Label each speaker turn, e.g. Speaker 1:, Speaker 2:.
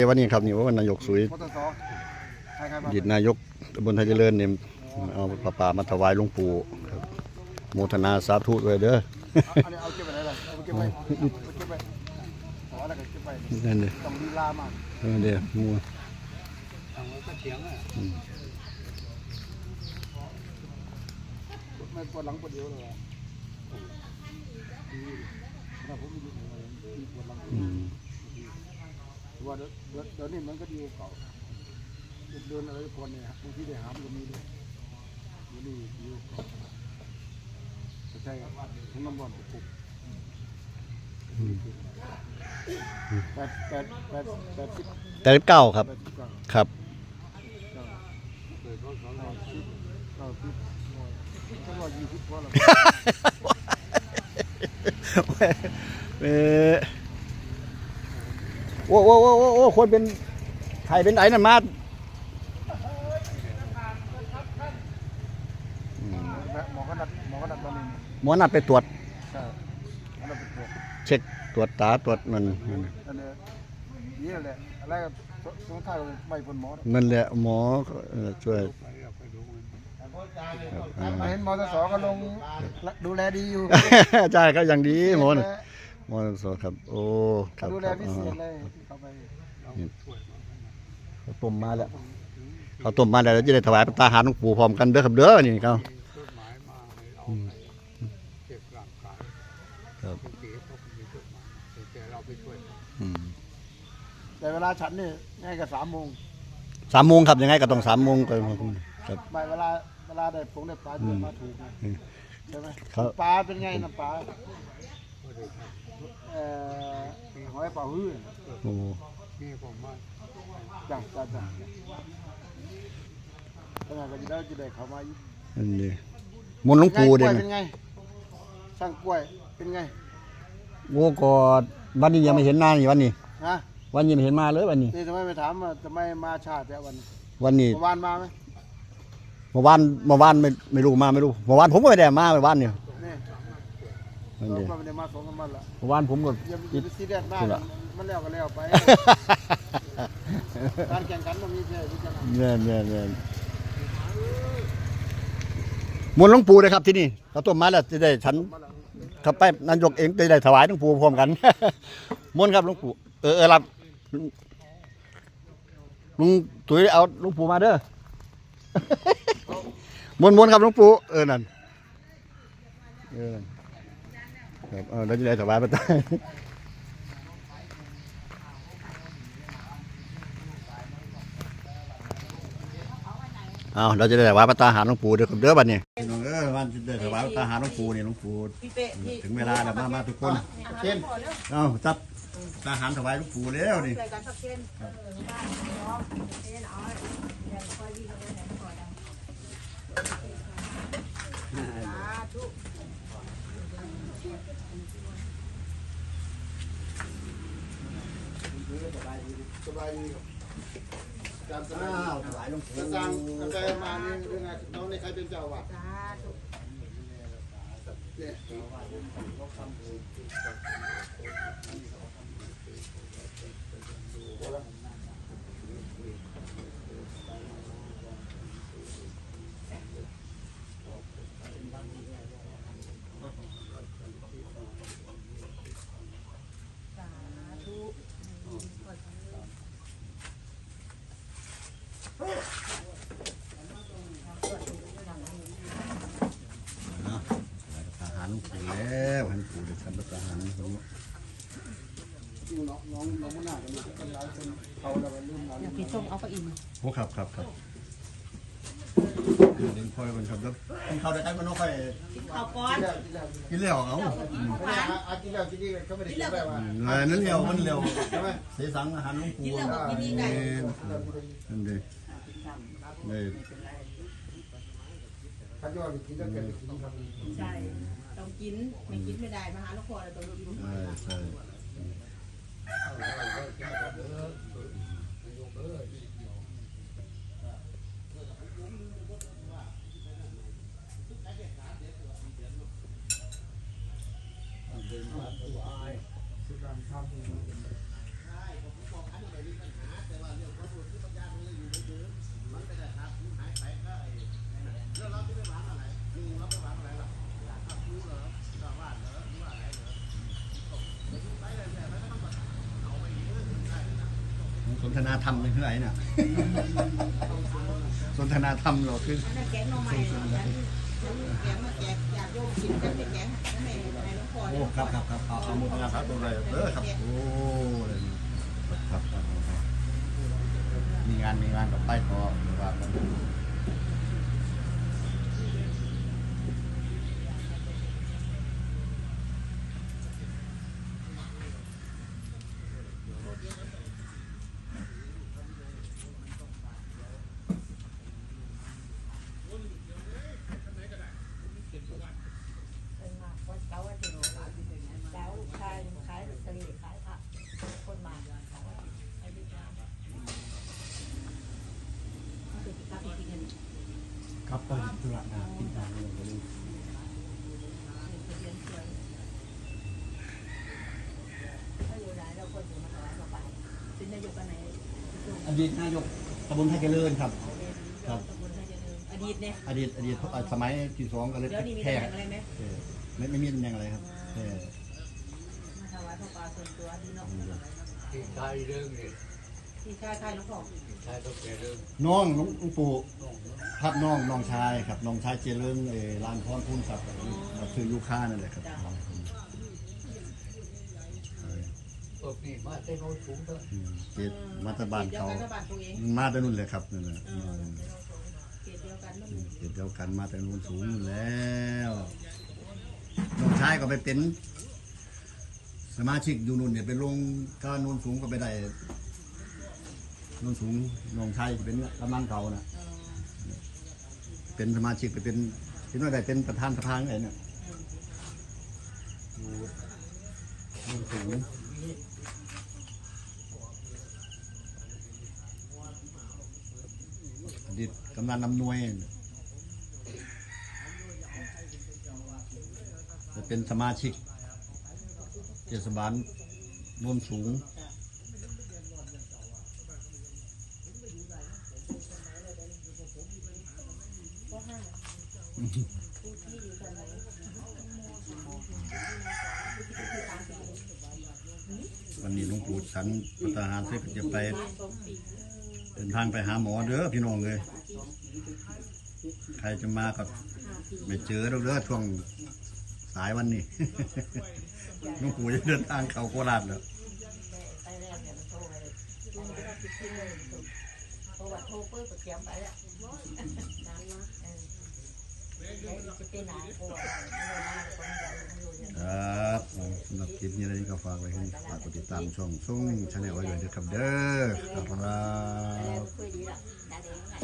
Speaker 1: วันนี้ครับนี่ว่าวันนายกสุย
Speaker 2: มอเตอร์ซอใครใคร
Speaker 1: อ
Speaker 2: บ้าง
Speaker 1: ดีตนายกตำบลไทยเจริญเนี่ยเอาปลาปลามาถวายหลวงปู่ครับโมทนาสาธุด้วยเด้อ
Speaker 2: อันนี้เอาเก็บไปไหนล่ะเอาเก็บไปเอาเก็บไปขออะไรก็เก็บไป
Speaker 1: นั่นเด้อ
Speaker 2: ต้องลีลามาก
Speaker 1: เออเด้อหมู
Speaker 2: ไม่ปวดหลังปวดเอวเลยว่ะถ้าผมไม่อยู่มีปวดหลัง
Speaker 1: อืม
Speaker 2: ว่าเดี๋ยวเดี๋ยวเดี๋ยวนี้มันก็ดีกว่าเก่าเดินอะไรก่อนเนี่ยบางทีได้หามก็มีเลยเดี๋ยวนี้ดีกว่าเก่าใช่ครับทั้งน้ำบอลปลุกแปดแปดแปดแปดสิบ
Speaker 1: แต่เก้าครับ
Speaker 2: แปดสิบเก้า
Speaker 1: ครับ
Speaker 2: เก้าเก้าสิบเก้าสิบต้องรอยี่สิบพอแล้ว
Speaker 1: เออ โอ้โอ้โอ้โอ้โอ้คนเป็นใครเป็นไอ้นั่นมาอืม
Speaker 2: หมอก็นัดหมอก็นัดตอนนี้
Speaker 1: หมอนัดไปตรวจ
Speaker 2: ใช่หมอนัดไปตรวจ
Speaker 1: เช็คตรวจตาตรวจนั่นนั่น
Speaker 2: นั่นเลยนี่แหละอะไรก็สงท้ายไม่พ้นหมอ
Speaker 1: นั่นแหละหมอช่วย
Speaker 2: เห็นมอเตอร์สก็ลงดูแลดีอยู่
Speaker 1: ใช่ก็อย่างดีหมอ มอสอครับ โอ้ครับ
Speaker 2: ดู
Speaker 1: ค
Speaker 2: แล
Speaker 1: รับ
Speaker 2: พิ
Speaker 1: อ๋
Speaker 2: เศ
Speaker 1: อ
Speaker 2: ษเลยเข้าไป
Speaker 1: เขาต้มมาแล้วเขาต้มมาแล้วเราจะได้ถวายพระตาหารหลวงปู่พร้อมกันเด้อครับเด้อนี่ครับ
Speaker 3: จดหมายมาให้เรา
Speaker 1: อืม
Speaker 3: เก็บร่างกาย
Speaker 1: ครับ
Speaker 3: บางทีเขาก็มีจดหมายมาแต่เราไปช่วย
Speaker 1: อืม
Speaker 2: แต่เวลาฉันนี่ง่ายกับสามโมง
Speaker 1: สามโมงครับยังไงก็ต้องสามโมงก็ครับ
Speaker 2: ไม่เวลาเวลาได้ผงได้ปลาเจอมาถูกไง
Speaker 1: อืม
Speaker 2: ใช่ไหม
Speaker 1: ครับ
Speaker 2: ปลาเป็นไงนะปลา เอ่อหอยเป่าฮื้อ
Speaker 1: โอ้
Speaker 3: นี่ผมว่า
Speaker 2: จ้ะจ้ะจ้ะขนาดก็จะได้จะได้เข้ามาอีก
Speaker 1: อันนี้มนต์หลวงปู่เด้
Speaker 2: งเป็นไงช่างกล้วยเป็นไง
Speaker 1: โอ้กอดวันนี้ยังไม่เห็นหน้านี่วันนี้
Speaker 2: ฮะ
Speaker 1: วันนี้ไม่เห็นมาเลยวันนี้
Speaker 2: นี่ทำไมไม่ถามว่าทำไมมาชาติแต่วัน
Speaker 1: วันนี้
Speaker 2: เมื่อวานมาไหม
Speaker 1: เมื่อวานเมื่อวานไม่ไม่รู้มาไม่รู้เมื่อวานผมก็ไม่ได้มาเมื่อวานเนี่ย
Speaker 2: นี่
Speaker 1: นั่น
Speaker 2: เรา
Speaker 1: เด้
Speaker 2: ก็ไม่ได้มาสองสามวันละ
Speaker 1: เมื่อวานผมก็
Speaker 2: อย่า
Speaker 1: ติด
Speaker 2: ไปซีเรียสมาก
Speaker 1: นี่ล่ะ
Speaker 2: มันแล้วก็แล้วไป การแข่งขันมันมีแค่ที่จะน
Speaker 1: เนี่ยเนี่ยเนี่ยมนต์หลวงปู่เลยครับที่นี่เขาต้มมาแล้วจะได้ฉันำ
Speaker 2: มาแล้ว
Speaker 1: ครับไปนายกเองจะได้ถวายหลวงปู่พร้อมกันมนต์ครับหลวงปู่เออเออรับลุงตุ๋ยเอาหลวงปู่มาเด้อมนต์มนต์ครับหลวงปู่เออนั่นเออนั่น ครับเออเราจะได้ถวายพระตาเอาเราจะได้ถวายพระตาหารหลวงปู่เด้อครับเด้อบัดนี้น้องเออวันจะได้ถวายพระตาหารหลวงปู่นี่หลวงปู่
Speaker 4: พี่เป๊ะพี่
Speaker 1: ถึงเวลาแล้วมามาทุกคนเช่นเอาจับตาหารถวายหลวงปู่แล้วนี่
Speaker 4: ช่วยกันสักเช่นเออบ้านน้องเช่นเอาเดี๋ยวคอยวิ่งไปไหนก่อนนะสาธุ
Speaker 2: สบายดีครับจำส
Speaker 1: อ้า
Speaker 2: บายว
Speaker 1: ถวายหลวงปู่
Speaker 2: อาจาระจารย์มานี่เรื่องไงน้องในใครเป็นเจ้าวัด
Speaker 4: สาธุ
Speaker 2: เนี่ย
Speaker 1: ตาหารหลวงปู่แล้วหลวงปู่จะทำพระตาหารหลวงปู่
Speaker 2: น้องน้ องน้องมุนากันมาเป็นหลายคนเขาแล้วก็ลืมเรา
Speaker 4: เดี๋ยวพี่ส่งเอาไปอีก
Speaker 1: โอ้ครับครับครับเดินคอยกันครับแล้วกินข้าวได้กันมันน้องค่อย
Speaker 4: ข้าวก้อน
Speaker 1: กินแล้วเอา
Speaker 2: ไม่ได้อากินแล้วกินนี่เขาไม่ได้กินแบบว่า
Speaker 1: เออนั่นเร็วมันเร็ว
Speaker 2: ใช่ไหม
Speaker 1: เสียสังอาหารหลวงปู่นี่นั่นเด้นี่
Speaker 2: ถ้าย้อนกินแล้วเกิดกินครับ
Speaker 4: ใช่ ต้องกินไม่กินไม่ได้มาหาลูกคอเลยต้องกิน
Speaker 1: เราตั
Speaker 2: วรุ่องเราที่ไม่
Speaker 1: หวานอะไรดูเราไม่หวานอะไรหรอก สนทนาธรรมเลยที่
Speaker 4: ไนน่ะ สนทนาธรรมเรื่อยๆนะแกงมาแกงอากโยน
Speaker 1: โอ้ครับครับครับเอาเอาหมดานครับตรงไรเออครับโอ้ครับครับ มีงานมีงานกับไปก็
Speaker 4: ว่ามัน
Speaker 1: ธุระงานกินางเลยก็เลย
Speaker 4: เรียนาอยู่ไหนเราคนอยู่มาถวายมาไปเป็นนายกอันไหน
Speaker 1: อดีตนายกตำบลไทยเจริญครับ ครับ
Speaker 4: อดีตเนี่ย
Speaker 1: อดีตอดีตสมัยที่สองก็เลย
Speaker 4: เดี๋ยวนี้มี
Speaker 1: แค่
Speaker 4: ตำแหน่งอะไรไหม
Speaker 1: เออไม่ไม่มีตำแหน่งอะไรครับแค่
Speaker 4: มาถวายพระปาส่วนตัวดีเนาะ
Speaker 3: ที่ใช้เรื่องนี้
Speaker 4: ที่ชายไทยหลวงพ่อ
Speaker 3: ที่ใช้ต้องแก่เรื่อง
Speaker 1: น้องหลวงหลวงปู่ครับน้องน้องชายครับน้องชายเจริญเออลานพรพูนครับคือลูกค้านั่นแหละครับ
Speaker 3: ตบนี่มาเต้นโน้ตสูงเถอะ
Speaker 1: อืมเจตมาตรบานเขา
Speaker 4: เดียวกันกับบ้านตัวเอง
Speaker 1: มาแต่นู่นเลยครับนั่นแหละ
Speaker 4: เออเขตเดียวกันนั่น
Speaker 1: เจตเดียวกันมาแต่นู่นสูงอยู่แล้วน้องชายก็ไปเป็น สมาชิกอยู่นู่นเนี่ยไปลงก็นู่นสูงก็ไปได้ นู่นสูงน้องชายจะเป็นกำนันเก่านะ
Speaker 4: เออ
Speaker 1: เป็นสมาชิกไปเป็นที่นู่นได้เป็นประธานสภาไงเนี่ยอยู่นู่นสูงอดีตกำนันนำนวยจะเป็นสมาชิกเทศบาลโนนสูง
Speaker 4: ผู้ที่อยู่ตรงไหน
Speaker 1: วันนี้หลวงปู่ฉันประทหารเสร็จจะไปเดินทางไปหาหมอเด้อพี่น้องเลย ใครจะมาก็ไม่เจอแล้วเด้อช่วงสายวันนี้ หลวงปู่จะเดินทางเข้าโคราชแล้ว
Speaker 4: ไปแล้ว เนี่ยมันโทรไปลุงจะได้ติดที่เลยโทรว่าโทรเปิดเขียมไปแล้วนานนะเออแล้วจะเป็นไหนกลัวไม่ได้มาคนเดียวไม่รู้ยัง
Speaker 1: ครับสำหรับคลิปนี้อะไรก็ฝากไว้ให้ฝากกดติดตามช่องซุ้งชาแนลไว้ด้วยนะครับเด้อครับ
Speaker 4: คุยดีละดาเด้งไง